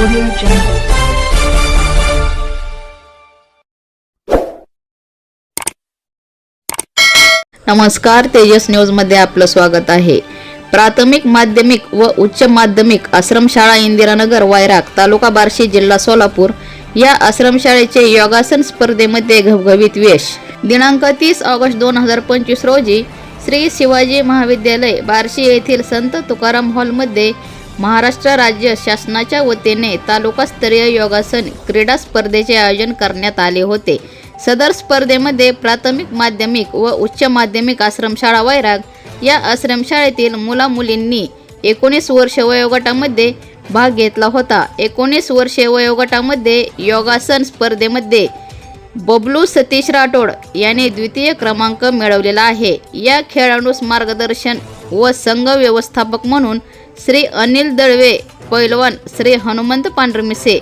Audio Jungle. नमस्कार तेजस न्यूजमध्ये आपलं स्वागत आहे प्राथमिक माध्यमिक व उच्च माध्यमिक आश्रमशाळा इंदिरानगर वायराक तालुका बार्शी जिल्हा सोलापूर या आश्रमशाळेचे योगासन स्पर्धेमध्ये घवघवीत यश दिनांक तीस ऑगस्ट दोन हजार पंचवीस रोजी श्री शिवाजी महाविद्यालय बार्शी येथील संत तुकाराम हॉलमध्ये महाराष्ट्र राज्य शासनाच्या वतीने तालुकास्तरीय योगासन क्रीडा स्पर्धेचे आयोजन करण्यात आले होते. सदर स्पर्धेमध्ये प्राथमिक माध्यमिक व उच्च माध्यमिक आश्रमशाळा वैराग या आश्रमशाळेतील मुला मुलींनी एकोणीस वर्ष वयोगटामध्ये भाग घेतला होता. एकोणीस वर्षे वयोगटामध्ये योगासन स्पर्धेमध्ये बबलू सतीश राठोड याने द्वितीय क्रमांक मिळवलेला आहे. या खेळाडूस मार्गदर्शन व संघ व्यवस्थापक म्हणून श्री अनिल दळवे पैलवान श्री हनुमंत पांढरमिसे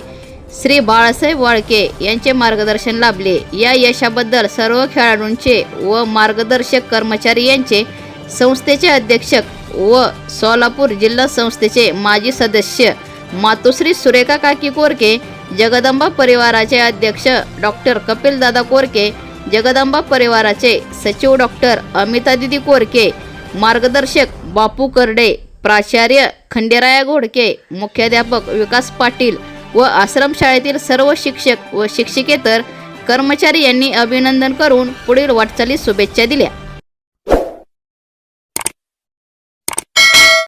श्री बाळासाहेब वाळके यांचे मार्गदर्शन लाभले. या यशाबद्दल सर्व खेळाडूंचे व मार्गदर्शक कर्मचारी यांचे संस्थेचे अध्यक्षक व सोलापूर जिल्हा संस्थेचे माजी सदस्य मातोश्री सुरेखा काकी कोरके जगदंबा परिवाराचे अध्यक्ष डॉक्टर कपिलदादा कोरके जगदंबा परिवाराचे सचिव डॉक्टर अमितादिदी कोरके मार्गदर्शक बापू करडे प्राचार्य खंडेराया घोडके मुख्याध्यापक विकास पाटील व आश्रमशाळेतील सर्व शिक्षक व शिक्षिकेतर कर्मचारी यांनी अभिनंदन करून पुढील वाटचालीस शुभेच्छा दिल्या.